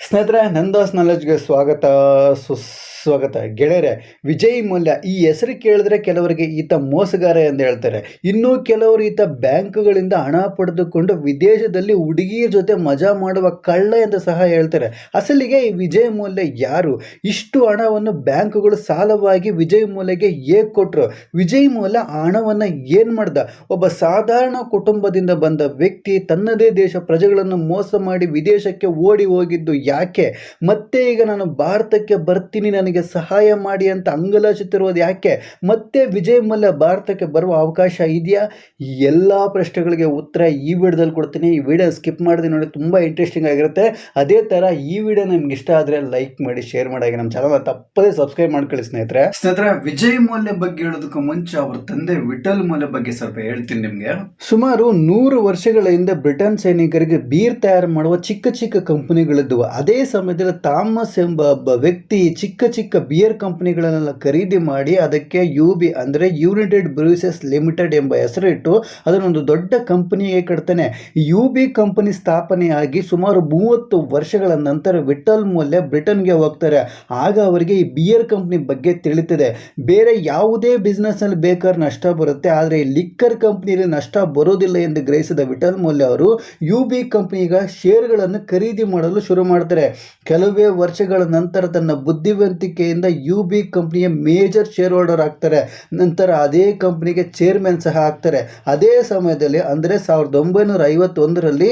ಸ್ನೇಹಿತರೆ, ನಂದಾಸ್ ನಾಲೆಜ್ಗೆ ಸ್ವಾಗತ, ಸುಸ್ವಾಗತ. ಗೆಳೆಯರೆ, ವಿಜಯ್ ಮಲ್ಯ, ಈ ಹೆಸರು ಕೇಳಿದ್ರೆ ಕೆಲವರಿಗೆ ಈತ ಮೋಸಗಾರ ಎಂದು ಹೇಳ್ತಾರೆ. ಇನ್ನು ಕೆಲವರು ಈತ ಬ್ಯಾಂಕುಗಳಿಂದ ಹಣ ಪಡೆದುಕೊಂಡು ವಿದೇಶದಲ್ಲಿ ಹುಡುಗಿಯ ಜೊತೆ ಮಜಾ ಮಾಡುವ ಕಳ್ಳ ಎಂದು ಸಹ ಹೇಳ್ತಾರೆ. ಅಸಲಿಗೆ ಈ ವಿಜಯ್ ಮೌಲ್ಯ ಯಾರು? ಇಷ್ಟು ಹಣವನ್ನು ಬ್ಯಾಂಕುಗಳು ಸಾಲವಾಗಿ ವಿಜಯ್ ಮಲ್ಯಗೆ ಹೇಗೆ ಕೊಟ್ಟರು ವಿಜಯ್ ಮೌಲ್ಯ ಹಣವನ್ನು ಏನು ಮಾಡ್ದ? ಒಬ್ಬ ಸಾಧಾರಣ ಕುಟುಂಬದಿಂದ ಬಂದ ವ್ಯಕ್ತಿ ತನ್ನದೇ ದೇಶ ಪ್ರಜೆಗಳನ್ನು ಮೋಸ ಮಾಡಿ ವಿದೇಶಕ್ಕೆ ಓಡಿ ಹೋಗಿದ್ದು ಯಾಕೆ? ಮತ್ತೆ ಈಗ ನಾನು ಭಾರತಕ್ಕೆ ಬರ್ತೀನಿ ನನಗೆ ಸಹಾಯ ಮಾಡಿ ಅಂತ ಅಂಗಲಾಚುತ್ತಿರುವುದು ಯಾಕೆ? ಮತ್ತೆ ವಿಜಯ್ ಮಲ್ಯ ಭಾರತಕ್ಕೆ ಬರುವ ಅವಕಾಶ ಇದೆಯಾ? ಎಲ್ಲ ಪ್ರಶ್ನೆಗಳಿಗೆ ಉತ್ತರ ಈ ವಿಡಿಯೋದಲ್ಲಿ ಕೊಡ್ತೀನಿ. ಈ ವಿಡಿಯೋ ಸ್ಕಿಪ್ ಮಾಡಿದೆ ನೋಡಿ ತುಂಬ ಇಂಟ್ರೆಸ್ಟಿಂಗ್ ಆಗಿರುತ್ತೆ. ಅದೇ ಥರ ಈ ವಿಡಿಯೋ ನಿಮ್ಗೆ ಇಷ್ಟ ಆದರೆ ಲೈಕ್ ಮಾಡಿ ಶೇರ್ ಮಾಡಿ. ನಮ್ಮ ಚಾನಲ್ ತಪ್ಪದೇ ಸಬ್ಸ್ಕ್ರೈಬ್ ಮಾಡ್ಕೊಳ್ಳಿ ಸ್ನೇಹಿತರೆ. ಸ್ನೇಹಿತರೆ ವಿಜಯ್ ಮೌಲ್ಯ ಬಗ್ಗೆ ಹೇಳೋದಕ್ಕೂ ಮುಂಚೆ ಅವ್ರ ತಂದೆ ವಿಠಲ್ ಮೌಲ್ಯ ಬಗ್ಗೆ ಸ್ವಲ್ಪ ಹೇಳ್ತೀನಿ ನಿಮಗೆ. ಸುಮಾರು ನೂರು ವರ್ಷಗಳ ಹಿಂದೆ ಬ್ರಿಟನ್ ಸೈನಿಕರಿಗೆ ಬೀರ್ ತಯಾರು ಮಾಡುವ ಚಿಕ್ಕ ಚಿಕ್ಕ ಕಂಪನಿಗಳಿದ್ದವು ಅದೇ ಸಮಯದಲ್ಲಿ ಥಾಮಸ್ ಎಂಬ ಒಬ್ಬ ವ್ಯಕ್ತಿ ಚಿಕ್ಕ ಚಿಕ್ಕ ಬಿಯರ್ ಕಂಪ್ನಿಗಳನ್ನೆಲ್ಲ ಖರೀದಿ ಮಾಡಿ ಅದಕ್ಕೆ ಯು ಬಿ ಅಂದರೆ ಯುನೈಟೆಡ್ ಬ್ರೂಸಸ್ ಲಿಮಿಟೆಡ್ ಎಂಬ ಹೆಸರಿಟ್ಟು ಅದನ್ನೊಂದು ದೊಡ್ಡ ಕಂಪನಿಗೆ ಕಟ್ತಾನೆ. ಯು ಬಿ ಕಂಪನಿ ಸ್ಥಾಪನೆಯಾಗಿ ಸುಮಾರು ಮೂವತ್ತು ವರ್ಷಗಳ ನಂತರ ವಿಠಲ್ ಮೂಲ್ಯ ಬ್ರಿಟನ್ಗೆ ಹೋಗ್ತಾರೆ. ಆಗ ಅವರಿಗೆ ಈ ಬಿಯರ್ ಕಂಪ್ನಿ ಬಗ್ಗೆ ತಿಳಿತದೆ. ಬೇರೆ ಯಾವುದೇ ಬಿಸ್ನೆಸ್ನಲ್ಲಿ ಬೇಕಾದ್ರೆ ನಷ್ಟ ಬರುತ್ತೆ. ಆದರೆ ಈ ಲಿಕ್ಕರ್ ಕಂಪ್ನಿಯಲ್ಲಿ ನಷ್ಟ ಬರೋದಿಲ್ಲ ಎಂದು ಗ್ರಹಿಸಿದ ವಿಠಲ್ ಮೂಲ್ಯ ಅವರು ಯು ಬಿ ಕಂಪ್ನಿಗ ಶೇರ್ಗಳನ್ನು ಖರೀದಿ ಮಾಡಲು ಶುರು ಮಾಡ್ತಾರೆ. ಕೆಲವೇ ವರ್ಷಗಳ ನಂತರ ತನ್ನ ಬುದ್ಧಿವಂತಿಕೆಯಿಂದ ಯು ಬಿ ಕಂಪ್ನಿಯ ಮೇಜರ್ ಶೇರ್ ಹೋಲ್ಡರ್ ಆಗ್ತಾರೆ. ನಂತರ ಅದೇ ಕಂಪ್ನಿಗೆ ಚೇರ್ಮನ್ ಸಹ ಆಗ್ತಾರೆ. ಅದೇ ಸಮಯದಲ್ಲಿ ಅಂದರೆ ಸಾವಿರದ ಒಂಬೈನೂರ ಐವತ್ತೊಂದರಲ್ಲಿ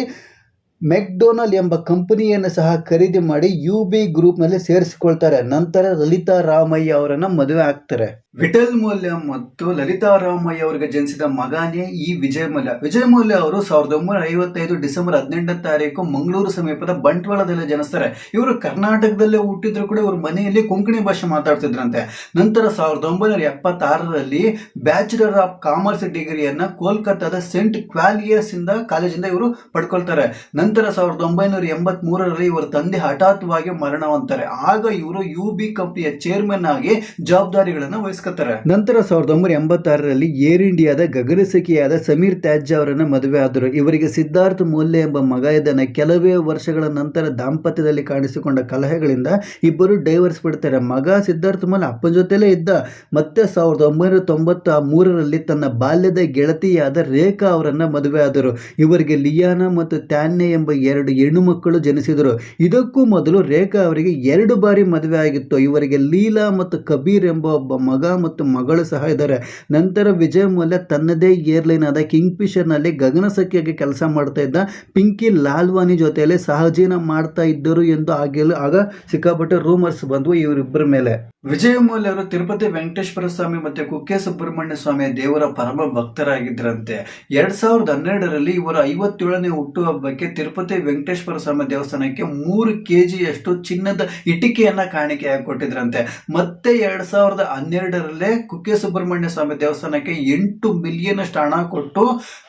ಮೆಕ್ಡೊನಲ್ ಎಂಬ ಕಂಪನಿಯನ್ನು ಸಹ ಖರೀದಿ ಮಾಡಿ ಯು ಬಿ ಗ್ರೂಪ್ನಲ್ಲಿ ಸೇರಿಸಿಕೊಳ್ತಾರೆ. ನಂತರ ಲಲಿತಾ ರಾಮಯ್ಯ ಅವರನ್ನು ಮದುವೆ ಆಗ್ತಾರೆ. ವಿಠಲ್ ಮೌಲ್ಯ ಮತ್ತು ಲಲಿತಾ ರಾಮಯ್ಯ ಅವರಿಗೆ ಜನಿಸಿದ ಮಗನೇ ಈ ವಿಜಯ್ ಮೌಲ್ಯ. ವಿಜಯ್ ಮೌಲ್ಯ ಅವರು ಸಾವಿರದ ಒಂಬೈನೂರ ಐವತ್ತೈದು ಡಿಸೆಂಬರ್ ಹದಿನೆಂಟನೇ ತಾರೀಕು ಮಂಗಳೂರು ಸಮೀಪದ ಬಂಟ್ವಾಳದಲ್ಲಿ ಜನಿಸ್ತಾರೆ. ಇವರು ಕರ್ನಾಟಕದಲ್ಲೇ ಹುಟ್ಟಿದ್ರು ಕೂಡ ಇವರು ಮನೆಯಲ್ಲಿ ಕೊಂಕಣಿ ಭಾಷೆ ಮಾತಾಡ್ತಿದ್ರಂತೆ. ನಂತರ ಸಾವಿರದ ಒಂಬೈನೂರ ಎಪ್ಪತ್ತಾರರಲ್ಲಿ ಬ್ಯಾಚುಲರ್ ಆಫ್ ಕಾಮರ್ಸ್ ಡಿಗ್ರಿಯನ್ನ ಕೋಲ್ಕತ್ತಾದ ಸೆಂಟ್ ಕ್ವಾಲಿಯರ್ಸ್ ಇಂದ ಕಾಲೇಜಿಂದ ಇವರು ಪಡ್ಕೊಳ್ತಾರೆ. ನಂತರ ಸಾವಿರದ ಒಂಬೈನೂರ ಎಂಬತ್ ಮೂರರಲ್ಲಿ ಇವರ ತಂದೆ ಹಠಾತ್ವಾಗಿ ಮರಣವಂತಾರೆ ಆಗ ಇವರು ಯು ಬಿ ಕಂಪನಿಯ ಚೇರ್ಮನ್ ಆಗಿ ಜವಾಬ್ದಾರಿಗಳನ್ನು ವಹಿಸ್ಕೊತಾರೆ. ನಂತರ ಸಾವಿರದ ಒಂಬೈನೂರ ಎಂಬತ್ತಾರರಲ್ಲಿ ಏರ್ ಇಂಡಿಯಾದ ಗಗನಸಖಿಯಾದ ಸಮೀರ್ ತ್ಯಾಜ್ಯ ಅವರನ್ನ ಮದುವೆ ಆದರು. ಇವರಿಗೆ ಸಿದ್ಧಾರ್ಥ್ ಮೂಲ್ಯ ಎಂಬ ಮಗ ಇದ್ದಾನೆ. ಕೆಲವೇ ವರ್ಷಗಳ ನಂತರ ದಾಂಪತ್ಯದಲ್ಲಿ ಕಾಣಿಸಿಕೊಂಡ ಕಲಹಗಳಿಂದ ಇಬ್ಬರು ಡೈವರ್ಸ್ ಬಿಡ್ತಾರೆ ಮಗ ಸಿದ್ಧಾರ್ಥ್ ಮೂಲ ಅಪ್ಪನ ಜೊತೆಲೇ ಇದ್ದ. ಮತ್ತೆ ಸಾವಿರದ ಒಂಬೈನೂರ ತೊಂಬತ್ತ ಮೂರರಲ್ಲಿ ತನ್ನ ಬಾಲ್ಯದ ಗೆಳತಿಯಾದ ರೇಖಾ ಅವರನ್ನ ಮದುವೆ ಆದರು. ಇವರಿಗೆ ಲಿಯಾನ ಮತ್ತು ತ್ಯಾನ್ಯ ಎಂಬ ಎರಡು ಹೆಣ್ಣು ಮಕ್ಕಳು ಜನಿಸಿದರು. ಇದಕ್ಕೂ ಮೊದಲು ರೇಖಾ ಅವರಿಗೆ ಎರಡು ಬಾರಿ ಮದುವೆ ಆಗಿತ್ತು. ಇವರಿಗೆ ಲೀಲಾ ಮತ್ತು ಕಬೀರ್ ಎಂಬ ಒಬ್ಬ ಮಗ ಮತ್ತು ಮಗಳು ಸಹ ಇದ್ದಾರೆ. ನಂತರ ವಿಜಯ್ ಮಲ್ಯ ತನ್ನದೇ ಏರ್ಲೈನ್ ಆದ ಕಿಂಗ್ನಲ್ಲಿ ಗಗನಸಖಿಯಾಗಿ ಕೆಲಸ ಮಾಡ್ತಾ ಇದ್ದ ಪಿಂಕಿ ಲಾಲ್ವಾನಿ ಜೊತೆಯಲ್ಲಿ ಸಹಜೀನ ಮಾಡ್ತಾ ಇದ್ದರು ಎಂದು ಆಗಲು, ಆಗ ಸಿಕ್ಕಾಪಟ್ಟೆ ರೂಮರ್ಸ್ ಬಂದವು ಇವರಿಬ್ಬರ ಮೇಲೆ. ವಿಜಯ ಮೌಲ್ಯ ಅವರು ತಿರುಪತಿ ವೆಂಕಟೇಶ್ವರ ಸ್ವಾಮಿ ಮತ್ತು ಕುಕ್ಕೆ ಸುಬ್ರಹ್ಮಣ್ಯ ಸ್ವಾಮಿ ದೇವರ ಪರಮ ಭಕ್ತರಾಗಿದ್ದರಂತೆ. ಎರಡ್ ಸಾವಿರದ ಹನ್ನೆರಡರಲ್ಲಿ ಇವರ ಐವತ್ತೇಳನೇ ಹುಟ್ಟುಹಬ್ಬಕ್ಕೆ ತಿರುಪತಿ ವೆಂಕಟೇಶ್ವರ ಸ್ವಾಮಿ ದೇವಸ್ಥಾನಕ್ಕೆ ಮೂರು ಕೆಜಿಯಷ್ಟು ಚಿನ್ನದ ಇಟಿಕೆಯನ್ನ ಕಾಣಿಕೆಯಾಗಿ ಕೊಟ್ಟಿದ್ರಂತೆ ಮತ್ತೆ ಎರಡ್ ಸಾವಿರದ ಹನ್ನೆರಡರಲ್ಲೇ ಕುಕ್ಕೆ ಸುಬ್ರಹ್ಮಣ್ಯ ಸ್ವಾಮಿ ದೇವಸ್ಥಾನಕ್ಕೆ ಎಂಟು ಮಿಲಿಯನ್ ಅಷ್ಟು ಹಣ ಕೊಟ್ಟು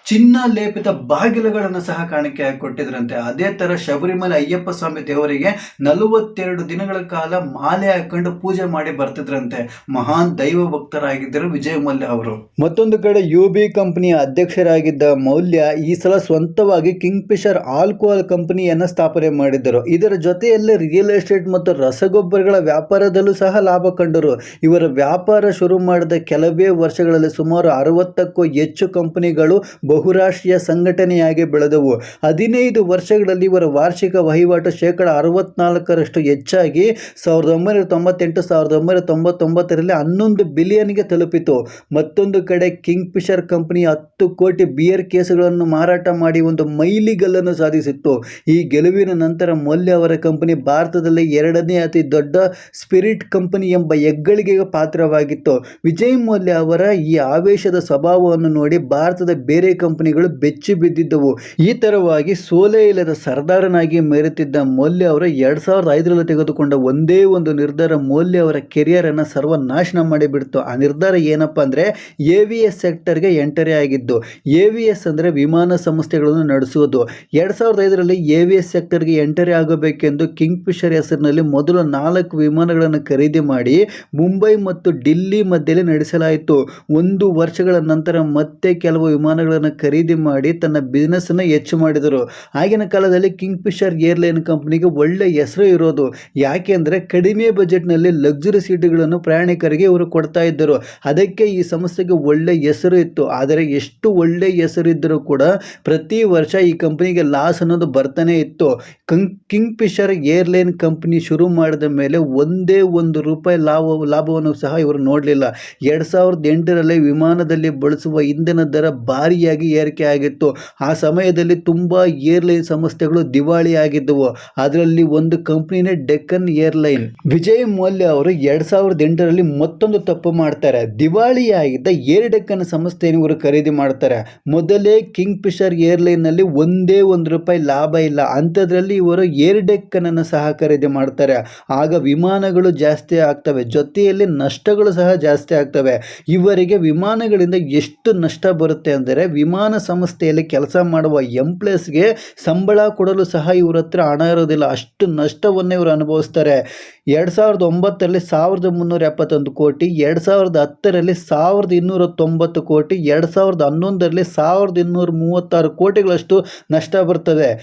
ಚಿನ್ನ ಲೇಪಿತ ಬಾಗಿಲುಗಳನ್ನು ಸಹ ಕಾಣಿಕೆಯಾಗಿ ಕೊಟ್ಟಿದ್ರಂತೆ ಅದೇ ತರ ಶಬರಿಮಲೆ ಅಯ್ಯಪ್ಪ ಸ್ವಾಮಿ ದೇವರಿಗೆ ನಲವತ್ತೆರಡು ದಿನಗಳ ಕಾಲ ಮಾಲೆ ಹಾಕೊಂಡು ಪೂಜೆ ಮಾಡಿ ಬರ್ತಿದ್ರಂತೆ. ಮಹಾನ್ ದೈವ ಭಕ್ತರಾಗಿದ್ದರು ವಿಜಯ ಮಲ್ಯ ಅವರು. ಮತ್ತೊಂದು ಕಡೆ ಯು ಬಿ ಕಂಪನಿಯ ಅಧ್ಯಕ್ಷರಾಗಿದ್ದ ಮೌಲ್ಯ ಈ ಸಲ ಸ್ವಂತವಾಗಿ ಕಿಂಗ್ ಫಿಶರ್ ಆಲ್ಕೋಹಾಲ್ ಕಂಪನಿಯನ್ನು ಸ್ಥಾಪನೆ ಮಾಡಿದ್ದರು. ಇದರ ಜೊತೆಯಲ್ಲೇ ರಿಯಲ್ ಎಸ್ಟೇಟ್ ಮತ್ತು ರಸಗೊಬ್ಬರಗಳ ವ್ಯಾಪಾರದಲ್ಲೂ ಸಹ ಲಾಭ ಕಂಡರು. ಇವರ ವ್ಯಾಪಾರ ಶುರು ಮಾಡಿದ ಕೆಲವೇ ವರ್ಷಗಳಲ್ಲಿ ಸುಮಾರು ಅರವತ್ತಕ್ಕೂ ಹೆಚ್ಚು ಕಂಪನಿಗಳು ಬಹುರಾಷ್ಟ್ರೀಯ ಸಂಘಟನೆಯಾಗಿ ಬೆಳೆದವು. ಹದಿನೈದು ವರ್ಷಗಳಲ್ಲಿ ಇವರ ವಾರ್ಷಿಕ ವಹಿವಾಟು ಶೇಕಡ ಅರವತ್ನಾಲ್ಕರಷ್ಟು ಹೆಚ್ಚಾಗಿ ಸಾವಿರದ ಒಂಬೈನೂರ ತೊಂಬತ್ತೆಂಟು, ಸಾವಿರದ ಒಂಬೈನೂರ ತೊಂಬತ್ತೊಂಬತ್ತರಲ್ಲಿ ಹನ್ನೊಂದು ಬಿಲಿಯನ್ಗೆ ತಲುಪಿತು. ಮತ್ತೊಂದು ಕಡೆ ಕಿಂಗ್ ಫಿಶರ್ ಕಂಪನಿ ಹತ್ತು ಕೋಟಿ ಬಿಯರ್ ಕೇಸುಗಳನ್ನು ಮಾರಾಟ ಮಾಡಿ ಒಂದು ಮೈಲಿಗಲ್ಲನ್ನು ಸಾಧಿಸಿತ್ತು. ಈ ಗೆಲುವಿನ ನಂತರ ಮೌಲ್ಯ ಅವರ ಕಂಪನಿ ಭಾರತದಲ್ಲಿ ಎರಡನೇ ಅತಿ ದೊಡ್ಡ ಸ್ಪಿರಿಟ್ ಕಂಪನಿ ಎಂಬ ಹೆಗ್ಗಳಿಕೆಗೆ ಪಾತ್ರವಾಗಿತ್ತು. ವಿಜಯ್ ಮೌಲ್ಯ ಅವರ ಈ ಆವೇಶದ ಸ್ವಭಾವವನ್ನು ನೋಡಿ ಭಾರತದ ಬೇರೆ ಕಂಪನಿಗಳು ಬೆಚ್ಚಿ ಬಿದ್ದಿದ್ದವು. ಈ ತರವಾಗಿ ಸೋಲೆ ಇಲ್ಲದ ಸರ್ದಾರನಾಗಿ ಮೆರೆತಿದ್ದ ಮೌಲ್ಯ ಅವರ ಎರಡ್ ಸಾವಿರದ ಐದರಲ್ಲಿ ತೆಗೆದುಕೊಂಡ ಒಂದೇ ಒಂದು ನಿರ್ಧಾರ ಮೌಲ್ಯ ಅವರ ಕೆರಿಯರ್ ಅನ್ನ ಸರ್ವನಾಶನ ಮಾಡಿಬಿಡ್ತು. ಆ ನಿರ್ಧಾರ ಏನಪ್ಪಾ ಅಂದ್ರೆ ಎಸ್ ಸೆಕ್ಟರ್ಗೆ ಎಂಟರಿ ಆಗಿದ್ದು ಎಸ್ ಅಂದ್ರೆ ವಿಮಾನ ಸಂಸ್ಥೆಗಳನ್ನು ನಡೆಸುವುದು. ಎರಡ್ ಸಾವಿರದ ಐದರಲ್ಲಿ ಎವಿಎಸ್ ಸೆಕ್ಟರ್ಗೆ ಎಂಟರಿ ಆಗಬೇಕೆಂದು ಕಿಂಗ್ ಫಿಶರ್ ಹೆಸರಿನಲ್ಲಿ ಮೊದಲು ನಾಲ್ಕು ವಿಮಾನಗಳನ್ನು ಖರೀದಿ ಮಾಡಿ ಮುಂಬೈ ಮತ್ತು ಡಿಲ್ಲಿ ಮಧ್ಯದಲ್ಲಿ ನಡೆಸಲಾಯಿತು. ಒಂದು ವರ್ಷಗಳ ನಂತರ ಮತ್ತೆ ಕೆಲವು ವಿಮಾನಗಳನ್ನು ಖರೀದಿ ಮಾಡಿ ತನ್ನ ಬಿಸ್ನೆಸ್ ಅನ್ನು ಹೆಚ್ಚು ಮಾಡಿದರು. ಆಗಿನ ಕಾಲದಲ್ಲಿ ಕಿಂಗ್ ಫಿಶರ್ ಏರ್ಲೈನ್ ಕಂಪನಿಗೆ ಒಳ್ಳೆ ಹೆಸರು ಇರೋದು. ಯಾಕೆಂದರೆ ಕಡಿಮೆ ಬಜೆಟ್ನಲ್ಲಿ ಲಕ್ಸುರಿ ಸೀಟುಗಳನ್ನು ಪ್ರಯಾಣಿಕರಿಗೆ ಇವರು ಕೊಡ್ತಾ ಇದ್ದರು. ಅದಕ್ಕೆ ಈ ಸಂಸ್ಥೆಗೆ ಒಳ್ಳೆ ಹೆಸರು ಇತ್ತು. ಆದರೆ ಎಷ್ಟು ಒಳ್ಳೆ ಹೆಸರು ಇದ್ದರೂ ಕೂಡ ಪ್ರತಿ ವರ್ಷ ಈ ಕಂಪನಿಗೆ ಲಾಸ್ ಅನ್ನೋದು ಬರ್ತಾನೆ ಇತ್ತು. ಕಂಗ್ ಕಿಂಗ್ ಫಿಶರ್ ಏರ್ಲೈನ್ ಕಂಪ್ನಿ ಶುರು ಮಾಡಿದ ಮೇಲೆ ಒಂದೇ ಒಂದು ರೂಪಾಯಿ ಲಾಭ, ಲಾಭವನ್ನು ಸಹ ಇವರು ನೋಡಲಿಲ್ಲ. ಎರಡು ಸಾವಿರದ ಎಂಟರಲ್ಲಿ ವಿಮಾನದಲ್ಲಿ ಬಳಸುವ ಇಂಧನ ದರ ಭಾರಿಯಾಗಿ ಏರಿಕೆ ಆಗಿತ್ತು. ಆ ಸಮಯದಲ್ಲಿ ತುಂಬ ಏರ್ಲೈನ್ ಸಂಸ್ಥೆಗಳು ದಿವಾಳಿ ಆಗಿದ್ದವು. ಅದರಲ್ಲಿ ಒಂದು ಕಂಪ್ನಿನೇ ಡೆಕ್ಕನ್ ಏರ್ಲೈನ್. ವಿಜಯ್ ಮೌಲ್ಯ ಅವರು ಎರಡು ಸಾವಿರದ ಎಂಟರಲ್ಲಿ ಮತ್ತೊಂದು ತಪ್ಪು ಮಾಡ್ತಾರೆ. ದಿವಾಳಿಯಾಗಿದ್ದ ಏರ್ ಡೆಕ್ಕನ್ ಸಂಸ್ಥೆಯನ್ನು ಇವರು ಖರೀದಿ ಮಾಡ್ತಾರೆ. ಮೊದಲೇ ಕಿಂಗ್ ಫಿಶರ್ ಏರ್ಲೈನ್ನಲ್ಲಿ ಒಂದೇ ಒಂದು ಲಾಭ ಇಲ್ಲ. ಅಂಥದ್ರಲ್ಲಿ ಇವರು ಏರ್ ಡೆಕ್ಕನನ್ನು ಸಹ ಖರೀದಿ ಮಾಡ್ತಾರೆ. ಆಗ ವಿಮಾನಗಳು ಜಾಸ್ತಿ ಆಗ್ತವೆ. ಜೊತೆಯಲ್ಲಿ ನಷ್ಟಗಳು ಸಹ ಜಾಸ್ತಿ ಆಗ್ತವೆ. ಇವರಿಗೆ ವಿಮಾನಗಳಿಂದ ಎಷ್ಟು ನಷ್ಟ ಬರುತ್ತೆ ಅಂದರೆ ವಿಮಾನ ಸಂಸ್ಥೆಯಲ್ಲಿ ಕೆಲಸ ಮಾಡುವ ಎಂಪ್ಲಾಯ್ಸ್ಗೆ ಸಂಬಳ ಕೊಡಲು ಸಹ ಇವ್ರ ಹತ್ರ ಹಣ ಇರೋದಿಲ್ಲ. ಅಷ್ಟು ನಷ್ಟವನ್ನೇ ಇವರು ಅನುಭವಿಸ್ತಾರೆ. ಎರಡು ಸಾವಿರದ ಒಂಬತ್ತರಲ್ಲಿ ಸಾವಿರದ ಮುನ್ನೂರ ಎಪ್ಪತ್ತೊಂದು ಕೋಟಿ, ಎರಡು ಸಾವಿರದ ಹತ್ತರಲ್ಲಿ ಸಾವಿರದ ಇನ್ನೂರ ತೊಂಬತ್ತು ಕೋಟಿ, ಎರಡು ಸಾವಿರದ ಹನ್ನೊಂದರಲ್ಲಿ ಸಾವಿರದ ಇನ್ನೂರ ಮೂವತ್ತಾರು ಕೋಟಿಗಳಷ್ಟು ನಷ್ಟ ಬರ್ತದೆ. 对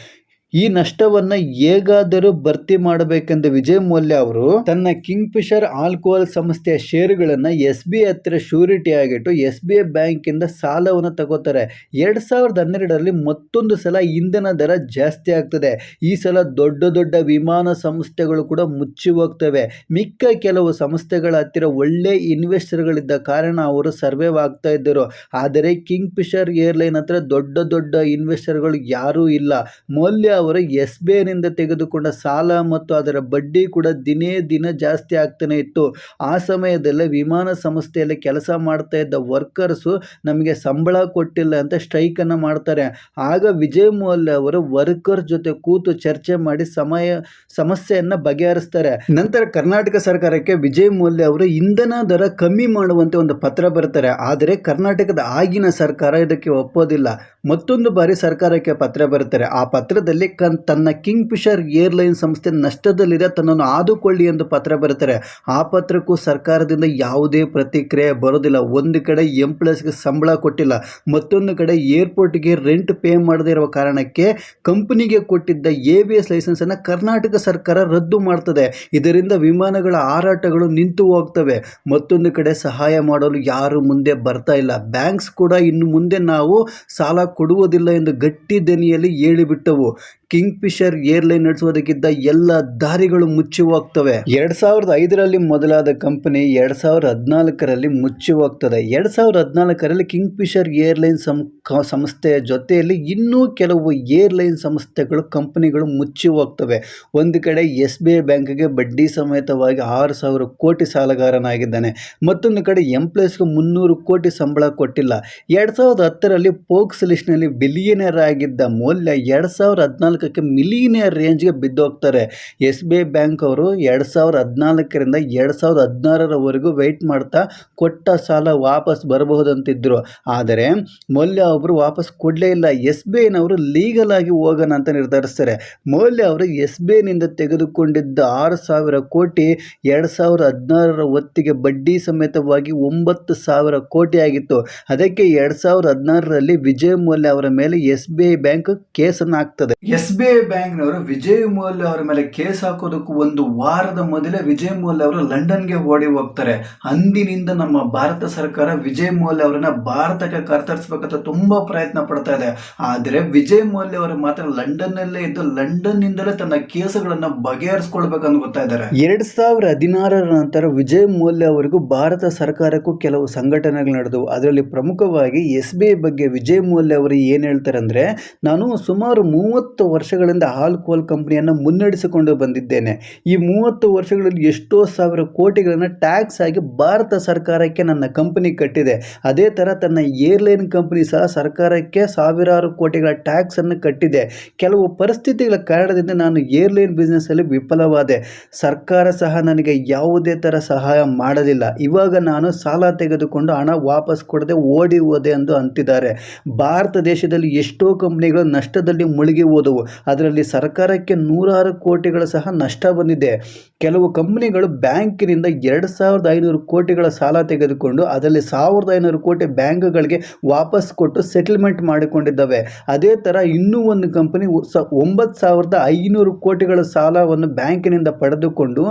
ಈ ನಷ್ಟವನ್ನ ಹೇಗಾದರೂ ಭರ್ತಿ ಮಾಡಬೇಕೆಂದು ವಿಜಯ್ ಮೌಲ್ಯ ಅವರು ತನ್ನ ಕಿಂಗ್ ಫಿಶರ್ ಆಲ್ಕೋಹಾಲ್ ಸಂಸ್ಥೆಯ ಷೇರುಗಳನ್ನು ಎಸ್ ಬಿ ಐ ಹತ್ತಿರ ಶ್ಯೂರಿಟಿ ಆಗಿಟ್ಟು ಎಸ್ ಬಿ ಐ ಬ್ಯಾಂಕಿಂದ ಸಾಲವನ್ನು ತಗೋತಾರೆ. ಎರಡು ಸಾವಿರದ ಹನ್ನೆರಡರಲ್ಲಿ ಮತ್ತೊಂದು ಸಲ ಇಂಧನ ದರ ಜಾಸ್ತಿ ಆಗ್ತದೆ. ಈ ಸಲ ದೊಡ್ಡ ದೊಡ್ಡ ವಿಮಾನ ಸಂಸ್ಥೆಗಳು ಕೂಡ ಮುಚ್ಚಿ ಹೋಗ್ತವೆ. ಮಿಕ್ಕ ಕೆಲವು ಸಂಸ್ಥೆಗಳ ಹತ್ತಿರ ಒಳ್ಳೆ ಇನ್ವೆಸ್ಟರ್ಗಳಿದ್ದ ಕಾರಣ ಅವರು ಸರ್ವೇವ್ ಆಗ್ತಾ ಇದ್ದರು. ಆದರೆ ಕಿಂಗ್ ಫಿಶರ್ ಏರ್ಲೈನ್ ಹತ್ರ ದೊಡ್ಡ ದೊಡ್ಡ ಇನ್ವೆಸ್ಟರ್ಗಳು ಯಾರೂ ಇಲ್ಲ. ಮೌಲ್ಯ ಅವರು ಎಸ್ ಬಿ ಐನಿಂದ ತೆಗೆದುಕೊಂಡ ಸಾಲ ಮತ್ತು ಅದರ ಬಡ್ಡಿ ಕೂಡ ದಿನೇ ದಿನ ಜಾಸ್ತಿ ಆಗ್ತಾನೆ ಇತ್ತು. ಆ ಸಮಯದಲ್ಲೇ ವಿಮಾನ ಸಂಸ್ಥೆಯಲ್ಲಿ ಕೆಲಸ ಮಾಡ್ತಾ ಇದ್ದ ವರ್ಕರ್ಸು ನಮಗೆ ಸಂಬಳ ಕೊಟ್ಟಿಲ್ಲ ಅಂತ ಸ್ಟ್ರೈಕನ್ನು ಮಾಡ್ತಾರೆ. ಆಗ ವಿಜಯ್ ಮೌಲ್ಯ ಅವರು ವರ್ಕರ್ ಜೊತೆ ಕೂತು ಚರ್ಚೆ ಮಾಡಿ ಸಮಯ, ಸಮಸ್ಯೆಯನ್ನು ಬಗೆಹರಿಸ್ತಾರೆ. ನಂತರ ಕರ್ನಾಟಕ ಸರ್ಕಾರಕ್ಕೆ ವಿಜಯ್ ಮೌಲ್ಯ ಅವರು ಇಂಧನ ದರ ಕಮ್ಮಿ ಮಾಡುವಂತೆ ಒಂದು ಪತ್ರ ಬರ್ತಾರೆ. ಆದರೆ ಕರ್ನಾಟಕದ ಆಗಿನ ಸರ್ಕಾರ ಇದಕ್ಕೆ ಒಪ್ಪೋದಿಲ್ಲ. ಮತ್ತೊಂದು ಬಾರಿ ಸರ್ಕಾರಕ್ಕೆ ಪತ್ರ ಬರ್ತಾರೆ. ಆ ಪತ್ರದಲ್ಲಿ ಕನ್ ತನ್ನ ಕಿಂಗ್ ಫಿಶರ್ ಏರ್ಲೈನ್ ಸಂಸ್ಥೆ ನಷ್ಟದಲ್ಲಿದೆ, ತನ್ನನ್ನು ಆದುಕೊಳ್ಳಿ ಎಂದು ಪತ್ರ ಬರುತ್ತಾರೆ ಆ ಪತ್ರಕ್ಕೂ ಸರ್ಕಾರದಿಂದ ಯಾವುದೇ ಪ್ರತಿಕ್ರಿಯೆ ಬರೋದಿಲ್ಲ ಒಂದು ಕಡೆ ಎಂಪ್ಲಾಯ್ಸ್ಗೆ ಸಂಬಳ ಕೊಟ್ಟಿಲ್ಲ, ಮತ್ತೊಂದು ಕಡೆ ಏರ್ಪೋರ್ಟ್ಗೆ ರೆಂಟ್ ಪೇ ಮಾಡದೇ ಇರುವ ಕಾರಣಕ್ಕೆ ಕಂಪನಿಗೆ ಕೊಟ್ಟಿದ್ದ ಎ ಬಿ ಎಸ್ ಲೈಸೆನ್ಸನ್ನು ಕರ್ನಾಟಕ ಸರ್ಕಾರ ರದ್ದು ಮಾಡ್ತದೆ. ಇದರಿಂದ ವಿಮಾನಗಳ ಹಾರಾಟಗಳು ನಿಂತು ಹೋಗ್ತವೆ. ಮತ್ತೊಂದು ಕಡೆ ಸಹಾಯ ಮಾಡಲು ಯಾರು ಮುಂದೆ ಬರ್ತಾ ಇಲ್ಲ. ಬ್ಯಾಂಕ್ಸ್ ಕೂಡ ಇನ್ನು ಮುಂದೆ ನಾವು ಸಾಲ ಕೊಡುವುದಿಲ್ಲ ಎಂದು ಗಟ್ಟಿ ದನಿಯಲ್ಲಿ ಹೇಳಿಬಿಟ್ಟವು. ಕಿಂಗ್ ಫಿಶರ್ ಏರ್ಲೈನ್ ನಡೆಸುವುದಕ್ಕಿದ್ದ ಎಲ್ಲ ದಾರಿಗಳು ಮುಚ್ಚಿ ಹೋಗ್ತವೆ ಎರಡ್ ಸಾವಿರದ ಐದರಲ್ಲಿ ಮೊದಲಾದ ಕಂಪನಿ ಎರಡ್ ಸಾವಿರದ ಹದಿನಾಲ್ಕರಲ್ಲಿ ಮುಚ್ಚಿ ಹೋಗ್ತದೆ ಎರಡ್ ಸಾವಿರದ ಹದಿನಾಲ್ಕರಲ್ಲಿ ಕಿಂಗ್ ಫಿಶರ್ ಏರ್ಲೈನ್ ಸಂ ಕ- ಸಂಸ್ಥೆಯ ಜೊತೆಯಲ್ಲಿ ಇನ್ನೂ ಕೆಲವು ಏರ್ಲೈನ್ ಸಂಸ್ಥೆಗಳು, ಕಂಪನಿಗಳು ಮುಚ್ಚಿ ಹೋಗ್ತವೆ. ಒಂದು ಕಡೆ ಎಸ್ ಬಿ ಐ ಬ್ಯಾಂಕ್ಗೆ ಬಡ್ಡಿ ಸಮೇತವಾಗಿ ಆರು ಸಾವಿರ ಕೋಟಿ ಸಾಲಗಾರನಾಗಿದ್ದಾನೆ. ಮತ್ತೊಂದು ಕಡೆ ಎಂಪ್ಲಾಯ್ಸ್ಗೆ ಮುನ್ನೂರು ಕೋಟಿ ಸಂಬಳ ಕೊಟ್ಟಿಲ್ಲ. ಎರಡು ಸಾವಿರದ ಹತ್ತರಲ್ಲಿ ಪೋಕ್ಸ್ ಲಿಸ್ಟ್ನಲ್ಲಿ ಬಿಲಿಯನರ್ ಆಗಿದ್ದ ಮೌಲ್ಯ ಎರಡು ಸಾವಿರದ ಹದಿನಾಲ್ಕಕ್ಕೆ ಮಿಲಿಯನಿಯರ್ ರೇಂಜ್ಗೆ ಬಿದ್ದೋಗ್ತಾರೆ. ಎಸ್ ಬಿ ಐ ಬ್ಯಾಂಕ್ ಅವರು ಎರಡು ಸಾವಿರದ ಹದಿನಾಲ್ಕರಿಂದ ಎರಡು ಸಾವಿರದ ಹದಿನಾರರವರೆಗೂ ವೆಯ್ಟ್ ಮಾಡ್ತಾ ಕೊಟ್ಟ ಸಾಲ ವಾಪಸ್ ಬರಬಹುದಂತಿದ್ದರು ಆದರೆ ಮೌಲ್ಯ ಒಬ್ಬರು ವಾಪಸ್ ಕೊಡಲೇ ಇಲ್ಲ. ಎಸ್ ಬಿ ಐನವರು ಲೀಗಲ್ ಆಗಿ ಹೋಗೋಣ ಅಂತ ನಿರ್ಧರಿಸ್ತಾರೆ. ಮೌಲ್ಯ ಅವರು ಎಸ್ ಬಿ ಐನಿಂದ ತೆಗೆದುಕೊಂಡಿದ್ದ ಆರು ಸಾವಿರ ಕೋಟಿ ಎರಡು ಸಾವಿರದ ಹದಿನಾರರ ಹೊತ್ತಿಗೆ ಬಡ್ಡಿ ಸಮೇತವಾಗಿ ಒಂಬತ್ತು ಸಾವಿರ ಕೋಟಿ ಆಗಿತ್ತು. ಅದಕ್ಕೆ ಎರಡು ಸಾವಿರದ ಹದಿನಾರರಲ್ಲಿ ವಿಜಯ್ ಮೌಲ್ಯ ಅವರ ಮೇಲೆ ಎಸ್ ಬಿ ಐ ಬ್ಯಾಂಕ್ ಕೇಸನ್ನು ಹಾಕ್ತದೆ. ಎಸ್ ಬಿ ಐ ಬ್ಯಾಂಕ್ನವರು ವಿಜಯ್ ಮೌಲ್ಯ ಅವರ ಮೇಲೆ ಕೇಸ್ ಹಾಕೋದಕ್ಕೂ ಒಂದು ವಾರದ ಮೊದಲೇ ವಿಜಯ್ ಮೌಲ್ಯ ಅವರು ಲಂಡನ್ಗೆ ಓಡಿ ಹೋಗ್ತಾರೆ. ಅಂದಿನಿಂದ ನಮ್ಮ ಭಾರತ ಸರ್ಕಾರ ವಿಜಯ್ ಮೌಲ್ಯ ಅವರನ್ನ ಭಾರತಕ್ಕೆ ಕರ್ತರಿಸಬೇಕಂತ ತುಂಬಾ ಪ್ರಯತ್ನ ಪಡ್ತಾ ಇದೆ. ಆದರೆ ವಿಜಯ್ ಮೌಲ್ಯ ಅವರು ಮಾತ್ರ ಲಂಡನ್ನಲ್ಲೇ ಇದ್ದು ಲಂಡನ್ ನಿಂದಲೇ ತನ್ನ ಕೇಸುಗಳನ್ನ ಬಗೆಹರಿಸ್ಕೊಳ್ಬೇಕಂತ ಗೊತ್ತಾ ಇದ್ದಾರೆ. ಎರಡ್ ಸಾವಿರ ಹದಿನಾರರ ನಂತರ ವಿಜಯ್ ಮೌಲ್ಯ ಅವರಿಗೂ ಭಾರತ ಸರ್ಕಾರಕ್ಕೂ ಕೆಲವು ಸಂಘಟನೆಗಳು ನಡೆದವು. ಅದರಲ್ಲಿ ಪ್ರಮುಖವಾಗಿ ಎಸ್ ಬಿ ಐ ಬಗ್ಗೆ ವಿಜಯ್ ಮೌಲ್ಯ ಅವರು ಏನು ಹೇಳ್ತಾರೆ ಅಂದರೆ, ನಾನು ಸುಮಾರು ಮೂವತ್ತು ವರ್ಷಗಳಿಂದ ಆಲ್ಕೋಹಾಲ್ ಕಂಪನಿಯನ್ನು ಮುನ್ನಡೆಸಿಕೊಂಡು ಬಂದಿದ್ದೇನೆ. ಈ ಮೂವತ್ತು ವರ್ಷಗಳಲ್ಲಿ ಎಷ್ಟೋ ಸಾವಿರ ಕೋಟಿಗಳನ್ನು ಟ್ಯಾಕ್ಸ್ ಆಗಿ ಭಾರತ ಸರ್ಕಾರಕ್ಕೆ ನನ್ನ ಕಂಪನಿ ಕಟ್ಟಿದೆ. ಅದೇ ಥರ ತನ್ನ ಏರ್ಲೈನ್ ಕಂಪನಿ ಸಹ ಸರ್ಕಾರಕ್ಕೆ ಸಾವಿರಾರು ಕೋಟಿಗಳ ಟ್ಯಾಕ್ಸನ್ನು ಕಟ್ಟಿದೆ. ಕೆಲವು ಪರಿಸ್ಥಿತಿಗಳ ಕಾರಣದಿಂದ ನಾನು ಏರ್ಲೈನ್ ಬಿಸ್ನೆಸ್ಸಲ್ಲಿ ವಿಫಲವಾದೆ. ಸರ್ಕಾರ ಸಹ ನನಗೆ ಯಾವುದೇ ಥರ ಸಹಾಯ ಮಾಡಲಿಲ್ಲ. ಇವಾಗ ನಾನು ಸಾಲ ತೆಗೆದುಕೊಂಡು ಹಣ ವಾಪಸ್ ಕೊಡದೆ ಓಡಿ ಹೋದೆ ಎಂದು ಅಂತಿದ್ದಾರೆ. ಭಾರತ ದೇಶದಲ್ಲಿ ಎಷ್ಟೋ ಕಂಪ್ನಿಗಳು ನಷ್ಟದಲ್ಲಿ ಮುಳುಗಿ ಹೋದವು. ಅದರಲ್ಲಿ ಸರ್ಕಾರಕ್ಕೆ ನೂರಾರು ಕೋಟಿಗಳ ಸಹ ನಷ್ಟ ಬಂದಿದೆ. ಕೆಲವು ಕಂಪ್ನಿಗಳು ಬ್ಯಾಂಕಿನಿಂದ ಎರಡು ಸಾವಿರದ ಐನೂರು ಕೋಟಿಗಳ ಸಾಲ ತೆಗೆದುಕೊಂಡು ಅದರಲ್ಲಿ ಸಾವಿರದ ಐನೂರು ಕೋಟಿ ಬ್ಯಾಂಕ್ಗಳಿಗೆ ವಾಪಸ್ ಕೊಟ್ಟು ಸೆಟಲ್ಮೆಂಟ್ ಮಾಡಿಕೊಂಡಿದ್ದಾವೆ. ಅದೇ ಥರ ಇನ್ನೂ ಒಂದು ಕಂಪನಿ ಸ ಒಂಬತ್ತು ಸಾವಿರದ ಐನೂರು ಕೋಟಿಗಳ ಸಾಲವನ್ನು ಬ್ಯಾಂಕಿನಿಂದ ಪಡೆದುಕೊಂಡು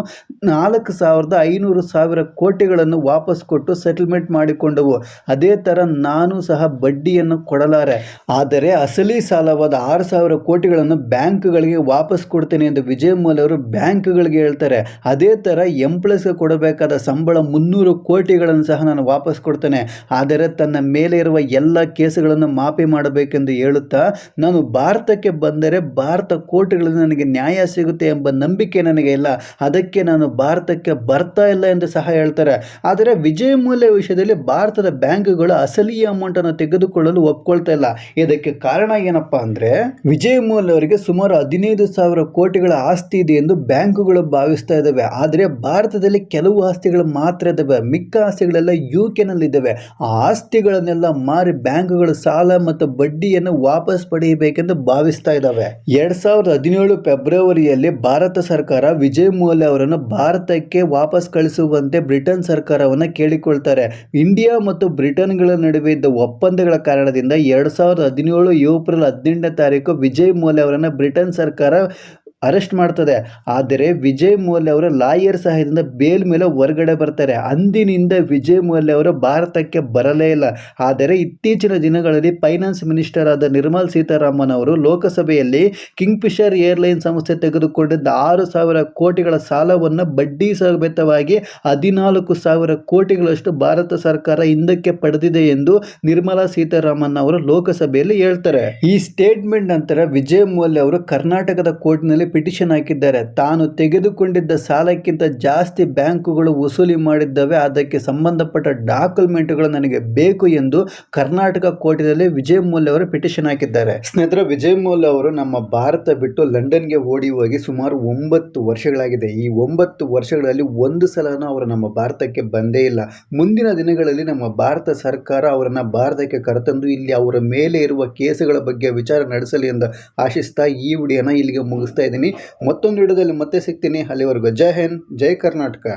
ನಾಲ್ಕು ಸಾವಿರದ ಐನೂರು ಸಾವಿರ ಕೋಟಿಗಳನ್ನು ವಾಪಸ್ ಕೊಟ್ಟು ಸೆಟಲ್ಮೆಂಟ್ ಮಾಡಿಕೊಂಡವು. ಅದೇ ಥರ ನಾನು ಸಹ ಬಡ್ಡಿಯನ್ನು ಕೊಡಲಾರೆ. ಆದರೆ ಅಸಲಿ ಸಾಲವಾದ ಆರು ಸಾವಿರ ಕೋಟಿಗಳನ್ನು ಬ್ಯಾಂಕ್ಗಳಿಗೆ ವಾಪಸ್ ಕೊಡ್ತೇನೆ ಎಂದು ವಿಜಯ್ ಅವರು ಬ್ಯಾಂಕ್ಗಳಿಗೆ ಹೇಳ್ತಾರೆ. ಅದೇ ಥರ ಎಂಪ್ಲಾಯ್ಸ್ಗೆ ಕೊಡಬೇಕಾದ ಸಂಬಳ ಮುನ್ನೂರು ಕೋಟಿಗಳನ್ನು ಸಹ ನಾನು ವಾಪಸ್ ಕೊಡ್ತೇನೆ. ಆದರೆ ತನ್ನ ಮೇಲೆ ಇರುವ ಎಲ್ಲ ಕೇಸುಗಳನ್ನು ಮಾಫಿ ಮಾಡಬೇಕೆಂದು ಹೇಳುತ್ತಾ, ನಾನು ಭಾರತಕ್ಕೆ ಬಂದರೆ ಭಾರತ ಕೋರ್ಟ್ಗಳಲ್ಲಿ ನನಗೆ ನ್ಯಾಯ ಸಿಗುತ್ತೆ ಎಂಬ ನಂಬಿಕೆ ನನಗೆ ಇಲ್ಲ. ಅದಕ್ಕೆ ನಾನು ಭಾರತಕ್ಕೆ ಬರ್ತಾ ಇಲ್ಲ ಎಂದು ಸಹ ಹೇಳ್ತಾರೆ. ಆದರೆ ವಿಜಯ ಮೂಲ್ಯ ವಿಷಯದಲ್ಲಿ ಭಾರತದ ಬ್ಯಾಂಕ್ಗಳು ಅಸಲಿ ಅಮೌಂಟನ್ನು ತೆಗೆದುಕೊಳ್ಳಲು ಒಪ್ಕೊಳ್ತಾ ಇಲ್ಲ. ಇದಕ್ಕೆ ಕಾರಣ ಏನಪ್ಪಾ ಅಂದರೆ, ವಿಜಯ ಮಲ್ಯ ಅವರಿಗೆ ಸುಮಾರು ಹದಿನೈದು ಸಾವಿರ ಕೋಟಿಗಳ ಆಸ್ತಿ ಇದೆ ಎಂದು ಬ್ಯಾಂಕುಗಳು ಭಾವಿಸ್ತಾ ಇದ್ದಾವೆ. ಆದರೆ ಭಾರತದಲ್ಲಿ ಕೆಲವು ಆಸ್ತಿಗಳು ಮಾತ್ರ ಇದ್ದಾವೆ. ಮಿಕ್ಕ ಆಸ್ತಿಗಳೆಲ್ಲ ಯು ಕೆನಲ್ಲಿದ್ದಾವೆ ಆ ಆಸ್ತಿಗಳನ್ನೆಲ್ಲ ಮಾರಿ ಬ್ಯಾಂಕುಗಳು ಸಾಲ ಮತ್ತು ಬಡ್ಡಿಯನ್ನು ವಾಪಸ್ ಪಡೆಯಬೇಕೆಂದು ಭಾವಿಸ್ತಾ ಇದ್ದಾವೆ. ಎರಡ್ ಸಾವಿರದ ಹದಿನೇಳು ಫೆಬ್ರವರಿಯಲ್ಲಿ ಭಾರತ ಸರ್ಕಾರ ವಿಜಯ್ ಮೌಲ್ಯ ಅವರನ್ನು ಭಾರತಕ್ಕೆ ವಾಪಸ್ ಕಳಿಸುವಂತೆ ಬ್ರಿಟನ್ ಸರ್ಕಾರವನ್ನು ಕೇಳಿಕೊಳ್ತಾರೆ. ಇಂಡಿಯಾ ಮತ್ತು ಬ್ರಿಟನ್ಗಳ ನಡುವೆ ಇದ್ದ ಒಪ್ಪಂದಗಳ ಕಾರಣದಿಂದ ಎರಡ್ ಸಾವಿರದ ಹದಿನೇಳು ಏಪ್ರಿಲ್ ಹದಿನೆಂಟನೇ ತಾರೀಕು ವಿಜಯ್ ಮೌಲ್ಯ ಅವರನ್ನು ಬ್ರಿಟನ್ ಸರ್ಕಾರ ಅರೆಸ್ಟ್ ಮಾಡ್ತದೆ. ಆದರೆ ವಿಜಯ್ ಮೌಲ್ಯ ಅವರ ಲಾಯರ್ ಸಹಾಯದಿಂದ ಬೇಲ್ ಮೇಲೆ ಹೊರಗಡೆ ಬರ್ತಾರೆ. ಅಂದಿನಿಂದ ವಿಜಯ್ ಮೌಲ್ಯ ಅವರು ಭಾರತಕ್ಕೆ ಬರಲೇ ಇಲ್ಲ. ಆದರೆ ಇತ್ತೀಚಿನ ದಿನಗಳಲ್ಲಿ ಫೈನಾನ್ಸ್ ಮಿನಿಸ್ಟರ್ ಆದ ನಿರ್ಮಲ್ ಸೀತಾರಾಮನ್ ಅವರು ಲೋಕಸಭೆಯಲ್ಲಿ ಕಿಂಗ್ಫಿಷರ್ ಏರ್ಲೈನ್ ಸಂಸ್ಥೆ ತೆಗೆದುಕೊಂಡಿದ್ದ ಆರು ಸಾವಿರ ಕೋಟಿಗಳ ಸಾಲವನ್ನು ಬಡ್ಡಿ ಸಮೇತವಾಗಿ ಹದಿನಾಲ್ಕು ಸಾವಿರ ಕೋಟಿಗಳಷ್ಟು ಭಾರತ ಸರ್ಕಾರ ಹಿಂದಕ್ಕೆ ಪಡೆದಿದೆ ಎಂದು ನಿರ್ಮಲಾ ಸೀತಾರಾಮನ್ ಅವರು ಲೋಕಸಭೆಯಲ್ಲಿ ಹೇಳ್ತಾರೆ. ಈ ಸ್ಟೇಟ್ಮೆಂಟ್ ನಂತರ ವಿಜಯ್ ಮೌಲ್ಯ ಅವರು ಕರ್ನಾಟಕದ ಕೋರ್ಟ್ನಲ್ಲಿ ಪಿಟಿಷನ್ ಹಾಕಿದ್ದಾರೆ. ತಾನು ತೆಗೆದುಕೊಂಡಿದ್ದ ಸಾಲಕ್ಕಿಂತ ಜಾಸ್ತಿ ಬ್ಯಾಂಕುಗಳು ವಸೂಲಿ ಮಾಡಿದ್ದವೆ. ಅದಕ್ಕೆ ಸಂಬಂಧಪಟ್ಟ ಡಾಕ್ಯುಮೆಂಟ್ಗಳು ನನಗೆ ಬೇಕು ಎಂದು ಕರ್ನಾಟಕ ಕೋರ್ಟಿನಲ್ಲಿ ವಿಜಯ್ ಮೌಲ್ಯ ಅವರು ಪಿಟಿಷನ್ ಹಾಕಿದ್ದಾರೆ. ಸ್ನೇಹಿತರ, ವಿಜಯ್ ಮೌಲ್ಯ ಅವರು ನಮ್ಮ ಭಾರತ ಬಿಟ್ಟು ಲಂಡನ್ಗೆ ಓಡಿ ಹೋಗಿ ಸುಮಾರು ಒಂಬತ್ತು ವರ್ಷಗಳಾಗಿದೆ. ಈ ಒಂಬತ್ತು ವರ್ಷಗಳಲ್ಲಿ ಒಂದು ಸಲನೂ ಅವರು ನಮ್ಮ ಭಾರತಕ್ಕೆ ಬಂದೇ ಇಲ್ಲ. ಮುಂದಿನ ದಿನಗಳಲ್ಲಿ ನಮ್ಮ ಭಾರತ ಸರ್ಕಾರ ಅವರನ್ನು ಭಾರತಕ್ಕೆ ಕರೆತಂದು ಇಲ್ಲಿ ಅವರ ಮೇಲೆ ಇರುವ ಕೇಸುಗಳ ಬಗ್ಗೆ ವಿಚಾರ ನಡೆಸಲಿ ಎಂದು ಆಶಿಸ್ತಾ ಈ ವಿಡಿಯೋನ ಇಲ್ಲಿಗೆ ಮುಗಿಸ್ತಾ ಇದ್ದೀನಿ. ಮತ್ತೊಂದು ವಿಡಿಯೋದಲ್ಲಿ ಮತ್ತೆ ಸಿಗ್ತೀನಿ. ಅಲ್ಲಿವರೆಗೂ ಜೈ ಹಿಂದ್ ಜೈ ಕರ್ನಾಟಕ.